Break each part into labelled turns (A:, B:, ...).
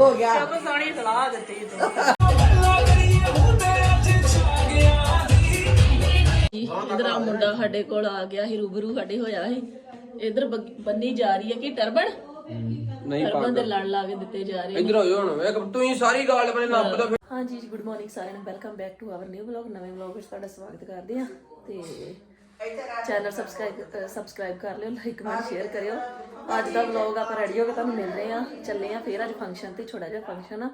A: ਹੋ ਗਿਆ।
B: ਸਭ ਸੋਹਣੀ ਸਲਾਹ ਦਿੱਤੀ ਤੂੰ। ਇਧਰ ਆ ਮੁੰਡਾ ਸਾਡੇ ਕੋਲ ਆ ਗਿਆ ਸੀ ਰੂਬਰੂ ਸਾਡੇ ਹੋਇਆ ਸੀ। ਇਧਰ ਬੰਨੀ ਜਾ ਰਹੀ ਹੈ ਕਿ ਟਰਬਨ
C: ਨਹੀਂ
B: ਟਰਬਨ ਦੇ ਲੜ ਲਾ ਕੇ ਦਿੱਤੇ ਜਾ ਰਹੇ
C: ਇਧਰ ਹੋਇਓ ਹੁਣ ਵੇਖ ਤੂੰ ਹੀ ਸਾਰੀ ਗੱਲ ਬਣੇ ਨੱਪ ਦਾ
B: ਹਾਂਜੀ ਜੀ ਗੁੱਡ ਮਾਰਨਿੰਗ ਸਾਰਿਆਂ ਨੂੰ। Welcome back to our new vlog ਨਵੇਂ ਵਲੌਗ ਵਿੱਚ ਤੁਹਾਡਾ ਸਵਾਗਤ ਕਰਦੇ ਹਾਂ। ਤੇ ਚੈਨਲ ਸਬਸਕ੍ਰਾਈਬ ਸਬਸਕ੍ਰਾਈਬ ਕਰ ਲਿਓ ਲਾਈਕ ਕਮੈਂਟ ਸ਼ੇਅਰ ਕਰਿਓ। ਅੱਜ ਦਾ ਵਲੌਗ ਆਪਾਂ ਰੈਡੀ ਹੋ ਕੇ ਤੁਹਾਨੂੰ ਮਿਲ ਰਹੇ ਆ ਚੱਲੇ ਆ ਫੇਰ ਅੱਜ ਫੰਕਸ਼ਨ ਤੇ, ਛੋਟਾ ਜਿਹਾ ਫੰਕਸ਼ਨ ਆ।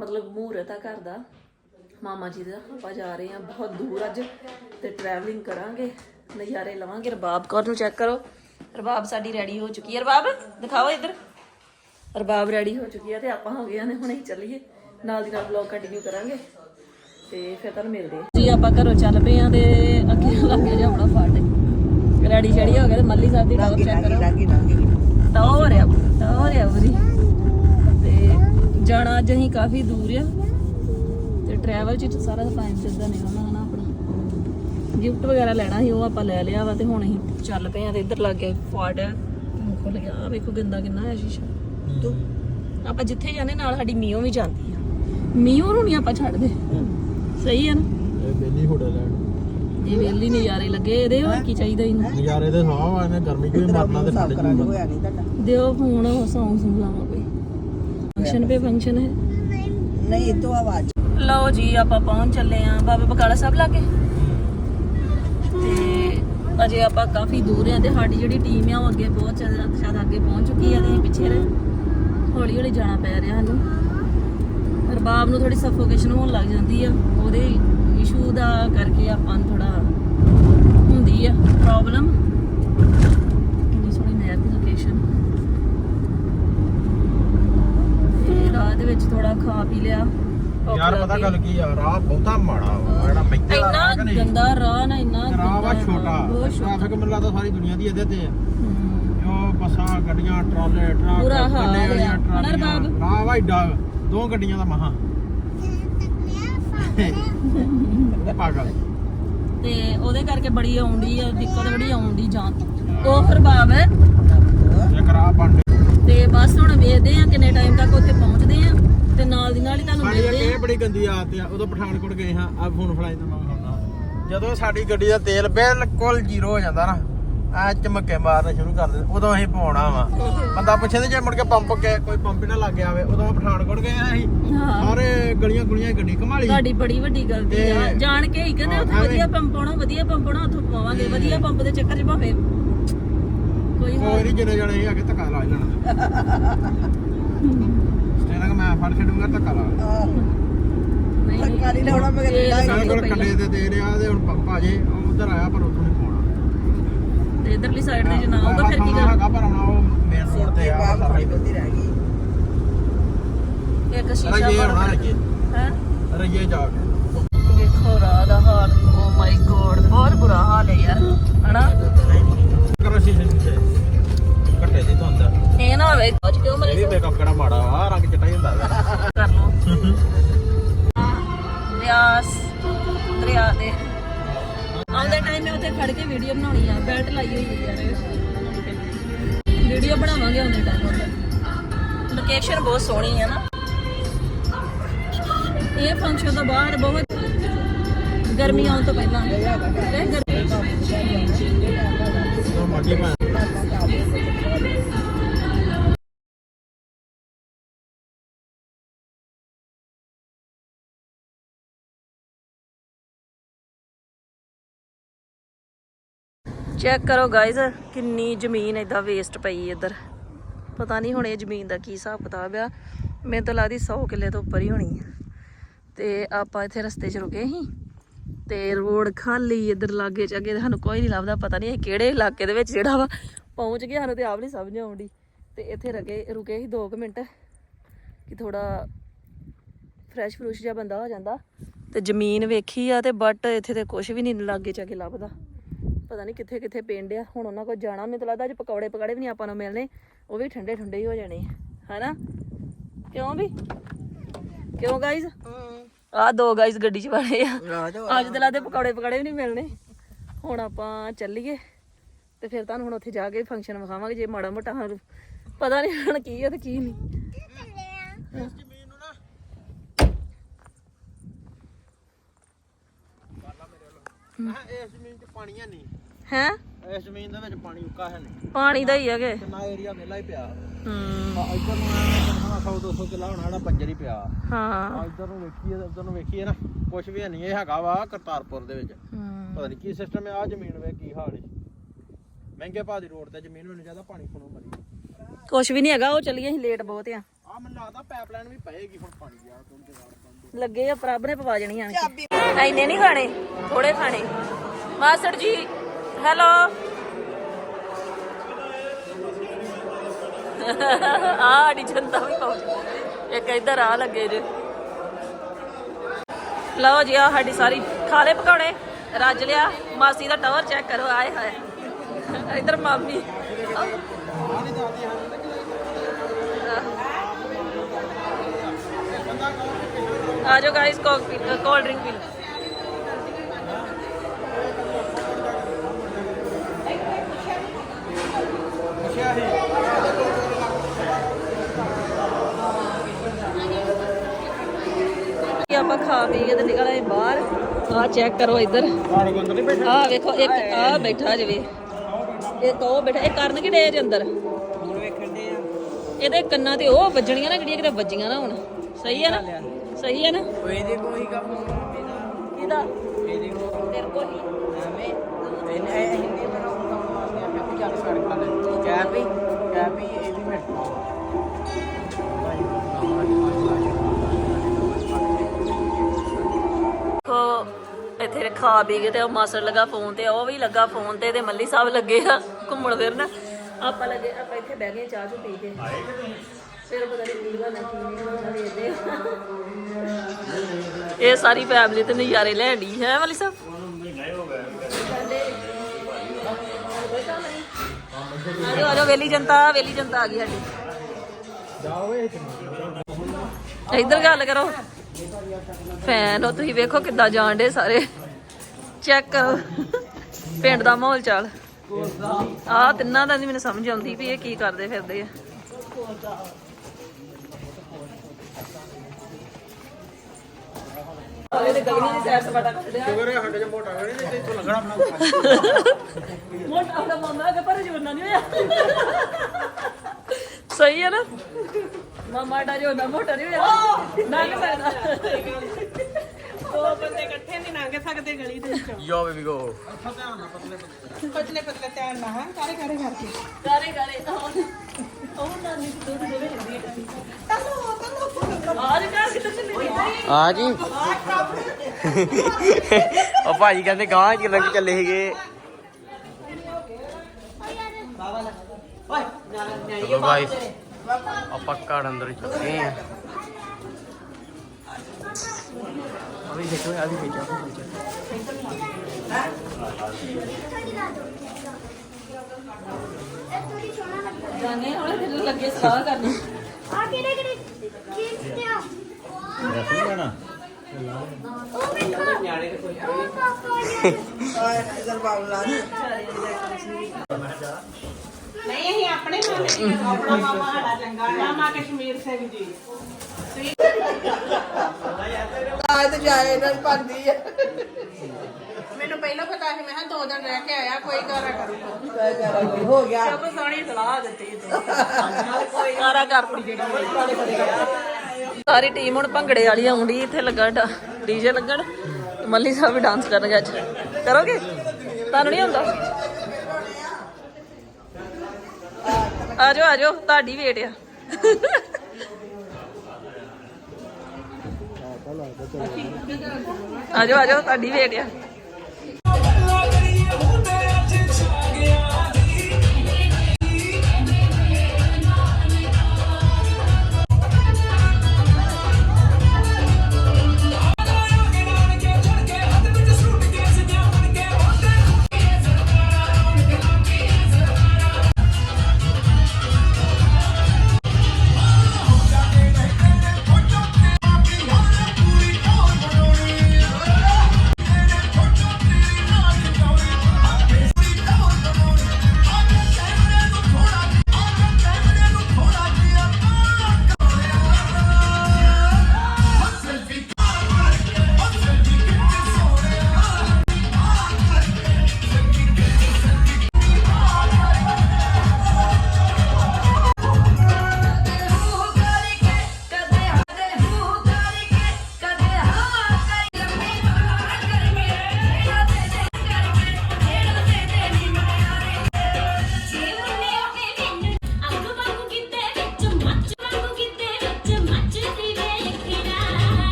B: ਮਤਲਬ ਮਹੂਰਤ ਆ ਘਰ ਦਾ। ਮਾਮਾ ਜੀ ਦਾ ਆਪਾਂ ਜਾ ਰਹੇ ਆ ਬਹੁਤ ਦੂਰ ਅੱਜ ਤੇ ਟਰੈਵਲਿੰਗ ਕਰਾਂਗੇ। ਨਜ਼ਾਰੇ ਲਵਾਂਗੇ। ਰਬਾਬ ਕੌਰ ਨੂੰ ਚੈੱਕ ਕਰੋ। ਰਬਾਬ ਸਾਡੀ ਰੈਡੀ ਹੋ ਚੁੱਕੀ ਹੈ। ਰਬਾਬ, ਦਿਖਾਓ ਇੱਧਰ। ਰਬਾਬ ਰੈਡੀ ਹੋ ਚੁੱਕੀ ਹੈ ਤੇ ਆਪਾਂ ਹੋ ਗਏ ਨੇ ਹੁਣ ਅਸੀਂ ਚੱਲੀਏ। ਨਾਲ ਦੀ ਨਾਲ ਵਲੌਗ ਕੰਟੀਨਿਊ ਕਰਾਂਗੇ ਤੇ ਫਿਰ ਤੁਹਾਨੂੰ ਮਿਲਦੇ ਆ ਜੀ ਆਪਾਂ ਘਰੋਂ ਚੱਲ ਪਏ ਆ ਤੇ ਅੱਗੇ ਲੱਗੇ ਜਾਉਣਾ ਫਾਟੇ ਰੈਡੀ ਸ਼ੈਡੀ ਹੋ ਗਏ ਤੇ ਮੱਲੀ ਸਾਹਿਬ ਦੀ ਟੌਪ ਚੈੱਕ ਕਰੋ। ਟੌਰ ਆ ਟੌਰ ਆ ਪੂਰੀ। ਤੇ ਜਾਣਾ ਅੱਜ ਅਸੀਂ ਕਾਫੀ ਦੂਰ ਆ। ਤੇ ਟਰੈਵਲ ਚ ਸਾਰਾ ਟਾਈਮ ਚੱਲਦਾ ਨਿਕਲਣਾ ਹਨਾ ਆਪਣਾ। ਗਿਫਟ ਵਗੈਰਾ ਲੈਣਾ ਸੀ ਉਹ ਆਪਾਂ ਲੈ ਲਿਆ ਵਾ ਤੇ ਹੁਣ ਅਸੀਂ ਚੱਲ ਪਏ ਆ ਤੇ ਇੱਧਰ ਲੱਗ ਗਿਆ ਫਾਟ ਖੁੱਲ ਗਿਆ ਆਹ ਵੇਖੋ ਗੰਦਾ ਕਿੰਨਾ ਹੈ ਸ਼ੀਸ਼ਾ।
A: ਤੂੰ
B: ਆਪਾਂ ਜਿੱਥੇ ਜਾਂਦੇ ਨਾਲ ਸਾਡੀ ਮੀਓ ਵੀ ਜਾਂਦੀ ਆ। ਮੀਓ ਨੂੰ ਨਹੀਂ ਆਪਾਂ ਛੱਡਦੇ। ਸਹੀ ਆ ਨਾ?
D: ਇਹ ਬੇਲੀ ਹੋਟਲ ਲੈਣ।
B: ਇਹ ਵੇਲੀ ਨਜ਼ਾਰੇ ਲੱਗੇ ਇਹਦੇ ਹੋਰ ਕੀ ਚਾਹੀਦਾ ਇਹਨੂੰ?
D: ਨਜ਼ਾਰੇ ਦੇ ਸਾਹ ਆ ਨੇ ਗਰਮੀ ਚ ਵੀ ਮਰਨਾ ਤੇ ਠੰਡ ਮਰਨਾ?
A: ਹੋਇਆ ਨਹੀਂ ਤੁਹਾਡਾ।
B: ਦਿਓ ਫੋਨ ਉਹ ਸੌਂਗ ਸੁਣ ਲਾਵਾਂ ਕੋਈ ਫੰਕਸ਼ਨ ਪੇ ਫੰਕਸ਼ਨ ਹੈ?
A: ਨਹੀਂ ਇਹ ਤੋਂ ਆਵਾਜ਼।
B: ਲਓ ਜੀ ਆਪਾਂ ਪਹੁੰਚ ਚੱਲੇ ਆਂ ਬਾਬਾ ਬਕਾਲਾ ਸਾਹਿਬ ਲਾਗੇ। ਤੇ ਅਜੇ ਆਪਾਂ ਕਾਫੀ ਦੂਰ ਆਂ ਤੇ ਸਾਡੀ ਜਿਹੜੀ ਟੀਮ ਆ ਉਹ ਅੱਗੇ ਬਹੁਤ ਜ਼ਿਆਦਾ ਜ਼ਿਆਦਾ ਅੱਗੇ ਪਹੁੰਚ ਚੁੱਕੀ ਆ ਤੇ ਅਸੀਂ ਪਿੱਛੇ ਰਹੇ ਹੌਲੀ ਹੌਲੀ ਜਾਣਾ ਪੈ ਰਿਹਾ ਸਾਨੂੰ। ਰਬਾਬ ਨੂੰ ਥੋੜੀ ਸਫੋਕੇਸ਼ਨ ਹੋਣ ਲੱਗ ਜਾਂਦੀ ਆ ਉਹਦੇ ਇਸ਼ੂ ਦਾ ਕਰਕੇ ਆਪਾਂ ਨੂੰ ਥੋੜਾ ਹੁੰਦੀ ਆ ਪ੍ਰੋਬਲਮ ਕਿੰਨੀ ਸੋਹਣੀ ਨਹਿਰ ਦੀ ਲੋਕੇਸ਼ਨ ਤੇ ਰਾਹ ਦੇ ਵਿੱਚ ਥੋੜਾ ਖਾ ਪੀ ਲਿਆ।
D: ਯਾਰ ਪਤਾ। ਗੱਲ ਕੀ ਆ? ਰਾਹ ਬਹੁਤਾ ਮਾੜਾ ਵਾ ਜਿਹੜਾ ਮੈਥੇ ਦਾ ਰਾਹ
B: ਇੰਨਾ ਗੰਦਾ ਰਾਹ ਨਾ ਇੰਨਾ
D: ਰਾਹ ਵਾ ਛੋਟਾ। ਟ੍ਰੈਫਿਕ ਮੈਨੂੰ ਲੱਗਦਾ ਸਾਰੀ ਦੁਨੀਆ ਦੀ ਇਹਦੇ ਤੇ ਆ। ਜੋ ਬੱਸਾਂ ਗੱਡੀਆਂ ਟਰਾਲੇ ਟਰੱਕ
B: ਬੁਰਾ ਹਾਲ ਆ।
D: ਵਾਲੀਆਂ
B: ਹਨਾ
D: ਟਰਾਲੀਆਂ
B: ਰਬਾਬ?
D: ਰਾਹ ਵਾ ਏਡਾ ਦੋ ਗੱਡੀਆਂ ਦਾ ਮਹਾ। ਪਾਗਲ।
B: ਤੇ ਉਹਦੇ ਕਰਕੇ ਬੜੀ ਆਉਂਦੀ ਆ ਦਿੱਕਤ ਬੜੀ ਆਉਂਦੀ ਜਾਂ ਉਹ ਪ੍ਰਭਾਵ ਹੈ
D: ਇੱਕ ਰਾਹ ਬਣ
B: ਤੇ ਬਸ ਹੁਣ ਵੇਖਦੇ ਆ ਕਿੰਨੇ ਟਾਈਮ ਤੱਕ ਉੱਥੇ ਪਹੁੰਚਦੇ ਆ ਤੇ ਨਾਲ ਦੀ ਨਾਲ ਹੀ ਤੁਹਾਨੂੰ
D: ਸਾਡੀ ਇੱਕ
B: ਮਿਲਦੇ
D: ਇਹ
B: ਆ
D: ਬੜੀ ਗੰਦੀ ਆਦਤ ਆ ਉਦੋਂ ਪਠਾਨਕੋਟ ਗਏ ਹਾਂ ਆ ਫੋਨ ਫਲਾਈ ਤਾਂ ਮੈਂ ਹੁਣ ਜਦੋਂ ਸਾਡੀ ਗੱਡੀ ਦਾ ਤੇਲ ਬਿਲਕੁਲ ਜ਼ੀਰੋ ਹੋ ਜਾਂਦਾ ਨਾ ਆ ਚਮਕੇ ਮਾਰਨਾ ਸ਼ੁਰੂ ਕਰ ਦਿੰਦੇ ਉਦੋਂ ਅਸੀਂ ਪਾਉਣਾ ਵਾ। ਬੰਦਾ ਪੁੱਛੇ ਤੇ ਜੇ ਮੁੜ ਕੇ ਪੰਪ ਕੇ ਕੋਈ ਪੰਪ ਹੀ ਨਾ ਲੱਗ ਗਿਆ ਹੋਵੇ ਉਦੋਂ ਪਠਾਨਕੋਟ ਗਏ ਆ ਅਸੀਂ।
B: ਹਾਂ।
D: ਸਾਰੇ ਗਲੀਆਂ ਗੁਲੀਆਂ ਗੱਡੀ ਘਮਾਲੀ।
B: ਤੁਹਾਡੀ ਬੜੀ ਵੱਡੀ ਗਲਤੀ ਆ।
D: ਤੇ-
B: ਜਾਣ ਕੇ ਹੀ ਕਹਿੰਦੇ ਉੱਥੇ
D: ਹਾਂ,
B: ਵਧੀਆ ਪੰਪ ਪਾਉਣਾ ਵਧੀਆ ਪੰਪ ਪਾਉਣਾ ਉੱਥੋਂ ਪਵਾਵਾਂਗੇ। ਵਧੀਆ ਪੰਪ ਦੇ ਚੱਕਰ 'ਚ ਭਾਵੇਂ ਕੋਈ
D: ਨਹੀਂ ਜਿੰਨੇ ਜਣੇ ਇਹ ਆ ਕੇ ਧੱਕਾ ਲਾ ਹੀ ਲੈਣਾ ਸਟੇਰਿੰਗ ਮੈਂ ਫੜ ਛੱਡੂੰਗਾ ਧੱਕਾ ਲਾ
B: ਨਹੀਂ ਨਹੀਂ।
A: ਧੱਕਾ ਨਹੀਂ ਲਾਉਣਾ ਮਗਰ ਲਾਈ
D: ਸਾਡੇ ਕੋਲ
B: ਪਹਿਲਾਂ।
D: ਕੱਲੇ ਤੇ ਤੇਲ ਆ ਤੇ ਹੁਣ ਪੰਪ ਆ ਜੇ ਉਧਰ ਆਇਆ ਪਰ ਉੱਥੋਂ
B: ਤੇ ਇਧਰਲੀ ਸਾਈਡ ਤੇ ਜਨਾ ਆਊਗਾ ਫਿਰ ਕੀ
D: ਹਾਂ,
B: ਕਰ?
D: ਹੈਗਾ ਪਰ ਆਉਣਾ ਉਹ ਮੇਨ ਰੋਡ ਤੇ ਆ ਸਾਰਾ ਹੀ।
A: ਬੰਦੀ ਰਹਿ ਗਈ।
B: ਇੱਕ ਸ਼ੀਸ਼ਾ
D: ਰਈਏ
B: ਪਰ
D: ਹੋਣਾ ਰਈਏ।
B: ਹੈ?
D: ਰਈਏ ਜਾ ਕੇ।
B: ਦੇਖੋ ਰਾਹ ਦਾ ਹਾਲ। ਓ ਮਾਈ ਗੋਡ ਬਹੁਤ ਬੁਰਾ ਹਾਲ ਹੈ ਯਾਰ। ਹਨਾ?
D: ਕਰੋ ਸ਼ੀਸ਼ੇ ਸ਼ੀਸ਼ੇ। ਘੱਟੇ ਦੀ ਧੁੰਦ।
B: ਇਹ ਨਾ ਹੋਵੇ ਅੱਜ ਕਿਉਂ
D: ਇਹ
B: ਮਰੇ
D: ਵੀ ਮੇਕਅਪ ਕਿਹੜਾ ਮਾੜਾ ਆ ਰੰਗ ਚਿੱਟਾ ਹੀ ਹੁੰਦਾ ਵਾ।
B: ਕਰ ਲੋ ਵਿਆਸ ਦਰਿਆ ਦੇ ਆਉਂਦੇ ਟਾਈਮ ਮੈਂ ਉੱਥੇ ਖੜ ਕੇ ਵੀਡੀਓ ਬਣਾਉਣੀ ਆ ਬੈਲਟ ਲਾਈ ਹੋਈ ਯਾਰ। ਵੀਡੀਓ ਬਣਾਵਾਂਗੇ ਆਉਂਦੇ ਟਾਈਮ ਉੱਥੇ ਲੋਕੇਸ਼ਨ ਬਹੁਤ ਸੋਹਣੀ ਹੈ ਨਾ। ਇਹ ਫੰਕਸ਼ਨ ਤੋਂ ਬਾਅਦ ਬਹੁਤ ਗਰਮੀ ਆਉਣ ਤੋਂ ਪਹਿਲਾਂ। ਇਹ ਗਰਮੀ ਚੈੱਕ ਕਰੋ ਗਾਇਜ਼ ਕਿੰਨੀ ਜ਼ਮੀਨ ਏਦਾਂ ਵੇਸਟ ਪਈ ਇੱਧਰ। ਪਤਾ ਨਹੀਂ ਹੁਣ ਇਹ ਜ਼ਮੀਨ ਦਾ ਕੀ ਹਿਸਾਬ ਕਿਤਾਬ ਆ। ਮੈਨੂੰ ਤਾਂ ਲੱਗਦੀ 100 ਕਿੱਲੇ ਤੋਂ ਉੱਪਰ ਹੀ ਹੋਣੀ ਆ। ਤੇ ਆਪਾਂ ਇੱਥੇ ਰਸਤੇ 'ਚ ਰੁਕੇ ਸੀ। ਤੇ ਰੋਡ ਖਾਲੀ ਇੱਧਰ ਲਾਗੇ ਚ ਅੱਗੇ ਸਾਨੂੰ ਕੋਈ ਨਹੀਂ ਲੱਭਦਾ, ਪਤਾ ਨਹੀਂ ਇਹ ਕਿਹੜੇ ਇਲਾਕੇ ਦੇ ਵਿੱਚ ਜਿਹੜਾ ਵਾ। ਪਹੁੰਚ ਗਿਆ ਸਾਨੂੰ ਤੇ ਆਪ ਨਹੀਂ ਸਮਝ ਆਉਂਦੀ ਤੇ ਇੱਥੇ ਰੁਕੇ ਰੁਕੇ ਸੀ 2 ਮਿੰਟ ਕਿ ਥੋੜਾ ਫਰੈਸ਼ ਫਰੂਸ਼ ਜਿਹਾ ਬੰਦਾ ਹੋ ਜਾਂਦਾ। ਤੇ ਜ਼ਮੀਨ ਵੇਖੀ ਆ ਤੇ ਬਟ ਇੱਥੇ ਤੇ ਕੁਝ ਵੀ ਨਹੀਂ, ਲਾਗੇ ਚ ਅੱਗੇ ਲੱਭਦਾ। ਪਤਾ ਨਹੀਂ ਕਿੱਥੇ ਕਿੱਥੇ ਪਿੰਡ ਆ। ਹੁਣ ਉਹਨਾਂ ਕੋਲ ਜਾਣਾ ਮੈਨੂੰ ਲੱਗਦਾ ਅੱਜ ਪਕੌੜੇ ਪਕਾੜੇ ਵੀ ਨਹੀਂ ਆਪਾਂ ਨੂੰ ਮਿਲਣੇ। ਉਹ ਵੀ ਠੰਡੇ ਠੰਡੇ ਹੀ ਹੋ ਜਾਣੇ। ਹੈਨਾ? ਕਿਉਂ ਵੀ? ਕਿਉਂ ਗਾਇਜ਼ ਆ ਦੋ ਗਾਇਜ਼ ਗੱਡੀ 'ਚ ਬੜੇ ਆ। ਅੱਜ ਤੇ ਲੱਗਦੇ ਪਕੌੜੇ ਪਕਾੜੇ ਵੀ ਨਹੀਂ ਮਿਲਣੇ। ਹੁਣ ਆਪਾਂ ਚੱਲੀਏ। ਤੇ ਫਿਰ ਤੁਹਾਨੂੰ ਹੁਣ ਉੱਥੇ ਜਾ ਕੇ ਫੰਕਸ਼ਨ ਵਿਖਾਵਾਂਗੇ ਜੇ ਮਾੜਾ ਮੋਟਾ ਪਤਾ ਨਹੀਂ ਹੁਣ ਕੀ ਆ ਤੇ ਕੀ ਨਹੀਂ
D: ਇਸ ਜ਼ਮੀਨ ਨੂੰ। ਨਾ ਬਾਲਾ ਮੇਰੇ ਵੱਲੋਂ। ਮੈਂ ਕਿਹਾ ਇਸ ਜ਼ਮੀਨ 'ਚ ਪਾਣੀ ਨਹੀਂ
B: ਹੈ?
D: ਇਸ ਜ਼ਮੀਨ ਦੇ ਵਿੱਚ ਪਾਣੀ ਉੱਕਾ ਹੈ ਨਹੀਂ।
B: ਪਾਣੀ ਦਾ ਹੀ ਹੈਗੇ
D: ਕਿੰਨਾ ਏਰੀਆ ਵਿਹਲਾ ਹੀ ਪਿਆ।
B: ਹੂੰ।
D: ਆ ਇੱਧਰ ਨੂੰ ਆਇਆ 100 200 ਕਿੱਲਾ ਹੋਣਾ ਜਿਹੜਾ ਬੰਜਰ ਹੀ ਪਿਆ।
B: ਹਾਂ।
D: ਆ ਇੱਧਰ ਨੂੰ ਵੇਖੀਏ ਤੇ ਉੱਧਰ ਨੂੰ ਵੇਖੀਏ ਨਾ ਕੁਝ ਵੀ ਹੈ ਨਹੀਂ ਇਹ ਹੈਗਾ ਵਾ ਕਰਤਾਰਪੁਰ ਦੇ ਵਿੱਚ।
B: ਹੂੰ।
D: ਪਤਾ ਨਹੀਂ ਕੀ ਸਿਸਟਮ ਹੈ ਆ ਜ਼ਮੀਨ ਵੇ ਕੀ ਹਾਲ ਹੈ ਮਹਿੰਗੇ ਭਾਅ ਦੀ ਰੋਡ ਤੇ ਜ਼ਮੀਨ ਮੈਨੂੰ ਜ਼ਿਆਦਾ ਪਾਣੀ ਖਣੋ ਮਰੀ।
B: ਕੁਛ ਵੀ ਨਹੀਂ ਹੈਗਾ ਉਹ ਚੱਲੀਏ ਅਸੀਂ ਲੇਟ ਬਹੁਤ ਆ।
D: ਆ ਮੈਨੂੰ ਲੱਗਦਾ ਪਾਈਪਲਾਈਨ ਵੀ ਪਏਗੀ ਹੁਣ ਪਾਣੀ
B: ਲੱਗੇ ਆ ਪ੍ਰਭ ਨੇ ਪਵਾ ਜਣੀ ਆਣ ਕੇ ਐਨੇ ਨਹੀਂ ਖਾਣੇ ਥੋੜੇ ਖਾਣੇ। ਮਾਸੜ ਜੀ ਹੈਲੋ ਆ ਸਾਡੀ ਜਨਤਾ ਵੀ ਪਹੁੰਚ ਇੱਕ ਇੱਧਰ ਆ ਲੱਗੇ ਜੇ। ਲਓ ਜੀ ਆ ਸਾਡੀ ਸਾਰੀ ਖਾ ਲਏ ਪਕੌੜੇ, ਰੱਜ ਲਿਆ। ਮਾਸੀ ਦਾ ਟਾਵਰ ਚੈੱਕ ਕਰੋ, ਆਏ ਹਾਏ। ਇੱਧਰ ਮਾਮੀ। ਆ ਜਾਓ ਗਾਇਸ ਕੋਕ ਪੀ ਕੋਲਡ ਡਰਿੰਕ ਪੀ ਲਓ ਆਪਾਂ ਖਾ ਪੀ ਕੇ ਤੇ ਨਿਕਲ ਆਏ ਬਾਹਰ। ਆ ਚੈੱਕ ਕਰੋ ਇੱਧਰ। ਆ ਵੇਖੋ, ਇੱਕ ਆ ਬੈਠਾ ਜਵੇ। ਇੱਕ ਉਹ ਬੈਠਾ, ਇਹ ਕਰਨ ਕੀ ਡੇ ਜੇ ਅੰਦਰ?
A: ਹੁਣ ਵੇਖਣ ਦੇ ਆ
B: ਇਹਦੇ ਕੰਨਾਂ ਤੇ ਉਹ ਵੱਜਣੀਆਂ ਨਾ, ਜਿਹੜੀਆਂ ਕਿਤੇ ਵੱਜੀਆਂ ਨਾ ਹੁਣ। ਸਹੀ ਹੈ ਨਾ? ਸਹੀ ਹੈ ਨਾ?
A: ਕੋਈ ਦੇ ਕੋਈ ਕੰਮ
B: ਕਿਹਦਾ
A: ਇਹਦੇ ਕੋ
B: ਤੇਰੇ ਕੋਲ ਹੀ
A: ਐਵੇਂ ਇਹਨੇ ਹਿੰਦੀ ਬਣਾਉਂਦਾ ਮੈਂ ਵੀ ਚੱਲ ਸੜ ਖਾ ਲੈ ਚਾਹ ਪੀ ਚਾਹ ਇਹ ਵੀ ਮੈਂ
B: ਕੋ ਇੱਥੇ ਖਾ ਪੀ ਕੇ ਤੇ ਉਹ ਮਾਸੜ ਲੱਗਾ ਫੋਨ ਤੇ ਉਹ ਵੀ ਲੱਗਾ ਫੋਨ ਤੇ ਤੇ ਮੱਲੀ ਸਾਹਿਬ ਲੱਗੇ ਆ ਘੁੰਮਣ ਫਿਰਨ। ਆਪਾਂ ਲੱਗੇ ਆਪਾਂ ਇੱਥੇ ਬਹਿ ਗਏ ਚਾਹ ਚੂ ਪੀ ਕੇ। ਫਿਰ ਪਤਾ ਨਹੀਂ ਕੀ ਬਣਨਾ ਕੀ। ਇਹ ਸਾਰੀ ਫੈਮਿਲੀ ਤੇ ਨਜ਼ਾਰੇ ਲੈਣ ਦੀ ਹੈ ਮੱਲੀ ਸਾਹਿਬ? ਆਜੋ ਆਜੋ ਵੇਲੀ ਜਨਤਾ ਵੇਲੀ ਜਨਤਾ ਆ ਗਈ ਸਾਡੀ।
D: ਜਾਓ ਵੇ
B: ਇੱਧਰ ਗੱਲ ਕਰੋ। ਫੈਨ ਉਹ ਤੁਸੀਂ ਵੇਖੋ ਕਿੱਦਾਂ ਜਾਣ ਡੇ ਸਾਰੇ। ਚੈੱਕ ਕਰੋ। ਪਿੰਡ ਦਾ ਮਾਹੌਲ ਚਾਲ। ਆ ਤਿੰਨਾਂ ਦਾ ਨਹੀਂ ਮੈਨੂੰ ਸਮਝ ਆਉਂਦੀ ਵੀ ਇਹ ਕੀ ਕਰਦੇ ਫਿਰਦੇ ਆ।
D: ਹੈ
B: ਸਹੀ ਹੈ ਨਾ? ਮਾਮਾ ਦਾ ਜੋਨਾ ਮੋਟਾ ਨਹੀਂ ਹੋਇਆ ਨਾ ਕਿ ਸਕਦਾ
E: ਦੋ ਬੰਦੇ ਇਕੱਠੇ ਨਹੀਂ ਲੰਘ ਸਕਦੇ ਗਲੀ ਦੇ ਵਿੱਚੋਂ।
C: ਯੋ ਬੇਬੀ ਗੋ।
E: ਪਤਲੇ ਪਤਲੇ ਧਿਆਨ ਨਾਲ ਹਾਂ ਕਾਰੇ ਕਾਰੇ ਕਰਕੇ?
B: ਗਾਰੇ ਗਾਰੇ ਉਹ ਉਹ ਨਾਨੀ ਦੀ ਦੁੱਧ ਦੇ ਵਿੱਚ ਹੁੰਦੀ ਹੈ ਆਜ ਚੱਲੇ
C: ਹਾਂ? ਜੀ। ਉਹ ਭਾਜੀ ਕਹਿੰਦੇ ਗਾਂ ਚ ਲੰਘ ਚੱਲੇ ਸੀਗੇ ਚਲੋ ਗਾਇਸ ਆਪਾਂ ਘਰ ਅੰਦਰ ਚੁੱਕੇ ਆ। ਅਭੀ ਦੇਖੋ ਅਭੀ ਦੇਖੋ ਅਭੀ ਦੇਖੋ।
B: ਜਾਣੇ ਹੁਣ ਫਿਰ ਲੱਗੇ ਸਲਾਹ ਕਰਨੀ।
F: ਆ ਕਿਹੜੇ ਕਿਹੜੇ ਚੀਜ਼ ਤੇ ਆ? ਉਹ ਵੇਖੋ ਨਿਆਣੇ ਦੇ ਕੋਈ ਉਹ ਪਾਪਾ ਨੇ
A: ਇਧਰ ਬਾਬਲਾ
E: ਨਹੀਂ ਅਸੀਂ ਆਪਣੇ ਮਾਮੇ ਦੀ ਗੱਲ- ਆਪਣਾ ਮਾਮਾ ਸਾਡਾ ਚੰਗਾ ਹੈ। ਮਾਮਾ ਕਸ਼ਮੀਰ ਸਿੰਘ ਜੀ।
A: ਆ ਤੇ ਜਾਏ ਇਹਨਾਂ ਦੀ ਪੰਦੀ ਹੈ
E: ਮੈਨੂੰ ਪਹਿਲਾਂ ਪਤਾ ਸੀ ਮੈਂ ਕਿਹਾ ਦੋ ਦਿਨ ਰਹਿ ਕੇ ਆਇਆ ਕੋਈ ਗਾਰਾ ਕਰੂਗਾ
A: ਹੋ ਗਿਆ।
E: ਸਭ ਸੋਹਣੀ ਸਲਾਹ ਦਿੱਤੀ ਤੂੰ।
B: ਸਾਰਾ ਕਰ ਸਾਰੀ ਟੀਮ ਹੁਣ ਭੰਗੜੇ ਵਾਲੀ ਆਉਂਦੀ ਇੱਥੇ ਲੱਗਾ ਡੀਜੇ ਲੱਗਣ। ਮੱਲੀ ਸਾਹਿਬ ਵੀ ਡਾਂਸ ਕਰਨਗੇ ਅੱਜ। ਕਰੋਗੇ? ਤੁਹਾਨੂੰ ਨਹੀਂ ਆਉਂਦਾ? ਆ ਜਾਓ ਆ ਜਾਓ ਤੁਹਾਡੀ ਵੇਟ ਆ।
G: ਜਾਓ ਆ ਜਾਓ ਤੁਹਾਡੀ ਵੇਟ ਆ।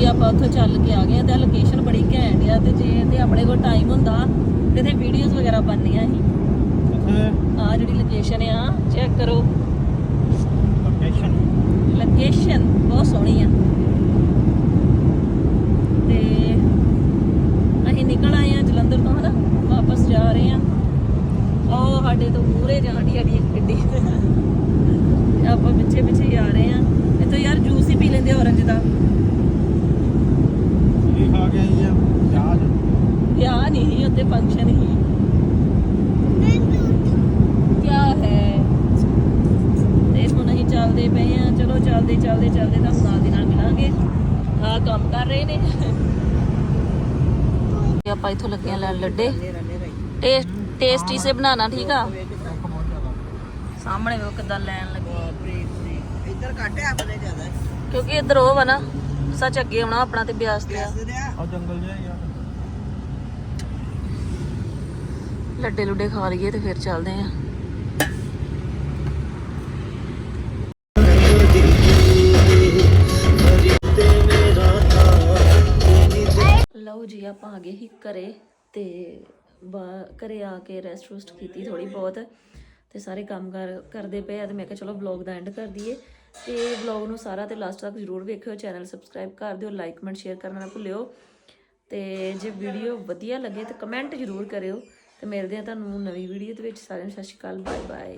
G: ਜੀ
B: ਆਪਾਂ ਉੱਥੋਂ ਚੱਲ ਕੇ ਆ ਗਏ ਆ ਤੇ ਲੋਕੇਸ਼ਨ ਬੜੀ ਘੈਂਟ ਆ ਤੇ ਜੇ ਤੇ ਆਪਣੇ ਕੋਲ ਟਾਈਮ ਹੁੰਦਾ ਤੇ ਤੇ ਵੀਡੀਓਜ਼ ਵਗੈਰਾ ਬਣਨੀਆਂ ਸੀ। ਆ ਜਿਹੜੀ ਲੋਕੇਸ਼ਨ ਆ ਚੈੱਕ ਕਰੋ।
D: ਲੋਕੇਸ਼ਨ
B: ਲੋਕੇਸ਼ਨ ਬਹੁਤ ਸੋਹਣੀ ਆ। ਤੇ ਅਸੀਂ ਨਿਕਲ ਆਏ ਆ ਜਲੰਧਰ ਤੋਂ ਹਨਾ? ਵਾਪਸ ਜਾ ਰਹੇ ਆ ਉਹ ਸਾਡੇ ਤੋਂ ਪੂਰੇ ਜਾਂਦੀ ਸਾਡੀ ਇੱਕ ਗੱਡੀ। ਆਪਾਂ ਪਿੱਛੇ ਪਿੱਛੇ ਆ ਰਹੇ ਆ ਇੱਥੋਂ ਯਾਰ ਜੂਸ ਹੀ ਪੀ ਲੈਂਦੇ ਔਰੰਜ ਦਾ।
D: ਇਹ ਕੇ ਆਈ ਆ। ਜਹਾਜ਼
B: ਵਿਆਹ ਨਹੀਂ ਉੱਤੇ ਫੰਕਸ਼ਨ ਹੀ ਕਿਆ ਹੈ? ਤੇ ਹੁਣ ਅਸੀਂ ਚੱਲਦੇ ਪਏ ਆ ਚਲੋ ਚੱਲਦੇ ਚੱਲਦੇ ਚੱਲਦੇ ਤਾਂ ਨਾਲ ਦੀ ਨਾਲ ਮਿਲਾਂਗੇ। ਆ ਕੰਮ ਕਰ ਰਹੇ ਨੇ। ਤੇ ਆਪਾਂ ਇੱਥੋਂ ਲੱਗੇ ਆ ਲੈਣ ਲੱਡੇ। ਟੇਸਟ ਟੇਸਟੀ ਸੇ ਬਣਾਣਾ ਠੀਕ ਆ? ਸਾਹਮਣੇ ਉਹ ਕਿੱਦਾਂ ਲੈਣ ਲੱਗੀ।
A: ਇੱਧਰ ਘੱਟ ਹੈ ਆਪਣੇ ਜ਼ਿਆਦਾ।
B: ਕਿਉਂਕਿ ਇੱਧਰ ਉਹ ਵਾ ਨਾ। ਸੱਚ ਅੱਗੇ ਆਉਣਾ ਆਪਣਾ ਤੇ ਬਿਆਸ ਤੇ ਆ।
D: ਆ ਜੰਗਲ ਜਿਹਾ ਯਾਰ
B: ਲੱਡੇ ਲੁੱਡੇ ਖਾ ਲਈਏ ਤੇ ਫਿਰ ਚੱਲਦੇ ਆ। ਲਓ ਜੀ ਆਪਾਂ ਆ ਗਏ ਹੀ ਘਰੇ ਤੇ ਘਰੇ ਆ ਕੇ ਰੈਸਟ ਰੂਸਟ ਕੀਤੀ ਥੋੜੀ ਬਹੁਤ ਤੇ ਸਾਰੇ ਕੰਮ ਕਰ ਕਰਦੇ ਪਏ ਆ ਤੇ ਮੈਂ ਕਿਹਾ ਚਲੋ ਵਲੌਗ ਦਾ ਐਂਡ ਕਰ ਦਈਏ। ਤੇ ਵਲੌਗ ਨੂੰ ਸਾਰਾ ਤੇ ਲਾਸਟ ਤੱਕ ਜਰੂਰ ਵੇਖਿਓ ਚੈਨਲ ਸਬਸਕ੍ਰਾਈਬ ਕਰ ਦਿਓ ਲਾਈਕ ਕਮੈਂਟ ਸ਼ੇਅਰ ਕਰਨਾ ਨਾ ਭੁੱਲਿਓ। ਤੇ ਜੇ ਵੀਡੀਓ ਵਧੀਆ ਲੱਗੇ ਤਾਂ ਕਮੈਂਟ ਜਰੂਰ ਕਰਿਓ। ਤੇ ਮਿਲਦੇ ਆ ਤੁਹਾਨੂੰ ਨਵੀਂ ਵੀਡੀਓ ਦੇ ਵਿੱਚ। ਸਾਰਿਆਂ ਨੂੰ ਸਤਿ ਸ਼੍ਰੀ ਅਕਾਲ ਬਾਏ ਬਾਏ